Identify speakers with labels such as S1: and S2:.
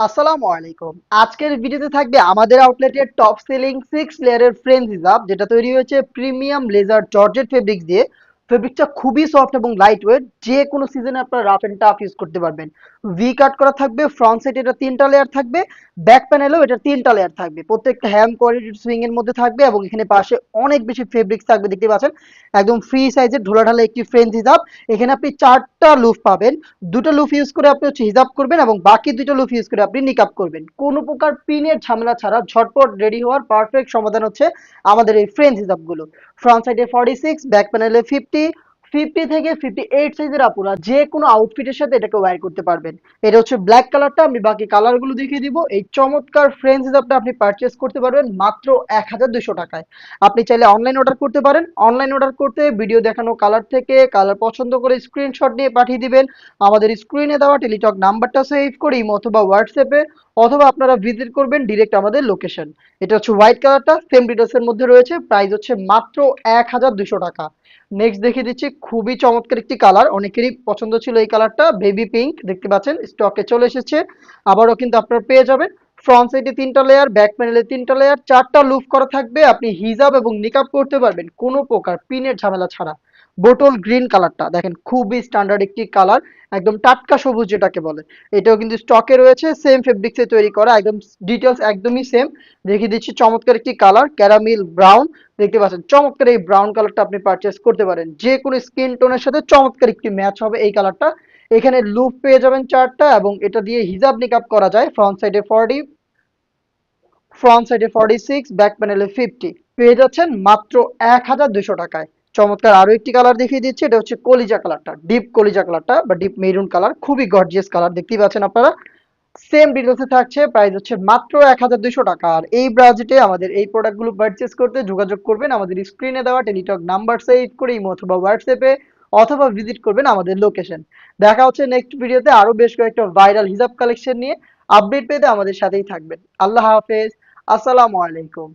S1: আসসালামু আলাইকুম। আজকের ভিডিওতে থাকবে আমাদের আউটলেটের টপ সেলিং সিক্স লেয়ারের ফ্রেন্ড হিজাব যেটা তৈরি হয়েছে প্রিমিয়াম লেজার জর্জেট ফেব্রিক্স দিয়ে। ফেব্রিকটা খুবই সফট এবং লাইট ওয়েট যে কোনো সিজনে আপনারা রাফ এন্ড টাফ ইউজ করতে পারবেন। ভি কাট করা থাকবে ফ্রন্ট সাইড এটা তিনটা লেয়ার থাকবে ব্যাক প্যানেলেও এটা তিনটা লেয়ার থাকবে। প্রত্যেকটা হ্যাম কোয়ালিটির সুইং এর মধ্যে থাকবে এবং এখানে পাশে অনেক বেশি ফেব্রিক্স থাকবে, দেখতে পাচ্ছেন? একদম ফ্রি সাইজের ঢোলা ঢালা একটি ফ্রেঞ্চ হিজাব। এখানে আপনি চারটা লুফ পাবেন। দুটো লুফ ইউজ করে আপনি হচ্ছে হিজাব করবেন এবং বাকি দুটো লুফ ইউজ করে আপনি নিকাপ করবেন। কোনো প্রকার পিনের ঝামেলা ছাড়া ঝটপট রেডি হওয়ার পারফেক্ট সমাধান হচ্ছে আমাদের এই ফ্রেঞ্চ হিজাবগুলো। ফ্রন্ট সাইডে ফর্টি সিক্স ব্যাক প্যানেলে ফিফটি ਅਤੇ ফিফটি থেকে ফিফটি এইট সাইজের আপুরা যে কোনো আউটফিটের সাথে এটাকে ওয়্যার করতে পারবেন। এটা হচ্ছে ব্ল্যাক কালারটা আমি বাকি কালারগুলো দেখিয়ে দিব। এই চমৎকার ফ্রেঞ্চ হিসাবটা আপনি পারচেস করতে পারবেন মাত্র এক হাজার দুশো টাকায়। আপনি চাইলে অনলাইন অর্ডার করতে পারেন। অনলাইন অর্ডার করতে ভিডিও দেখানো কালার থেকে কালার পছন্দ করে স্ক্রিনশট নিয়ে পাঠিয়ে দিবেন। আমাদের স্ক্রিনে দেওয়া টেলিটক নাম্বারটা সেভ করে অথবা হোয়াটসঅ্যাপে অথবা আপনারা ভিজিট করবেন ডিরেক্ট আমাদের লোকেশন এটা হচ্ছে হোয়াইট কালারটা সেম ডিটেলসের মধ্যে রয়েছে। প্রাইস হচ্ছে মাত্র এক হাজার দুশো টাকা। নেক্সট দেখিয়ে দিচ্ছি খুবই চমৎকার একটি কালার। অনেকেরই পছন্দ ছিল এই কালারটা। বেবি পিঙ্ক দেখতে পাচ্ছেন স্টকে চলে এসেছে। আবারও কিন্তু আপনারা পেয়ে যাবেন। ফ্রন্ট সাইডে তিনটা লেয়ার ব্যাক প্যানেলে তিনটা লেয়ার চারটা লুফ করা থাকবে। আপনি হিজাব এবং নিকাপ করতে পারবেন, কোনো প্রকার পিনের ঝামেলা ছাড়া। বোটল গ্রিন কালারটা, দেখেন, খুবই স্ট্যান্ডার্ড একটি কালার, একদম টাটকা সবুজ যেটাকে বলে। এটাও কিন্তু স্টকে রয়েছে সেম ফেব্রিক্সে তৈরি করা, একদম ডিটেলস একদমই সেম দেখিয়ে দিচ্ছি চমৎকার একটি কালার ক্যারামিল ব্রাউন দেখতে পাচ্ছেন, চমৎকার এই ব্রাউন কালারটা আপনি পারচেস করতে পারেন। যে কোনো স্কিন টোনের সাথে চমৎকার একটি ম্যাচ হবে এই কালারটা এখানে লুপ পেয়ে যাবেন চারটা এবং এটা দিয়ে হিজাব নিকাপ করা যায় ফ্রন্ট সাইডে ফর্টি ফ্রন্ট সাইডে ফর্টি সিক্স ব্যাক প্যানেলে ফিফটি পেয়ে যাচ্ছেন মাত্র এক হাজার দুশো টাকায়। চমৎকার আরও একটি কালার দেখিয়ে দিচ্ছি, এটা হচ্ছে কলিজা কালারটা ডিপ কলিজা কালারটা বা ডিপ মেরুন কালার খুবই গর্জিয়াস কালার দেখতেই পাচ্ছেন আপনারা। সেম ডিটেলসে থাকছে প্রাইস হচ্ছে মাত্র এক হাজার দুইশো টাকা। আর এই বাজেটে আমাদের এই প্রোডাক্টগুলো পারচেস করতে যোগাযোগ করবেন আমাদের স্ক্রিনে দেওয়া টেলিটক নাম্বার সেভ করে ইমো অথবা হোয়াটসঅ্যাপে অথবা ভিজিট করবেন আমাদের লোকেশন দেখা হচ্ছে নেক্সট ভিডিওতে আরও বেশ কয়েকটা ভাইরাল হিজাব কালেকশন নিয়ে আপডেট পেতে আমাদের সাথেই থাকবেন। আল্লাহ হাফেজ, আসসালামু আলাইকুম।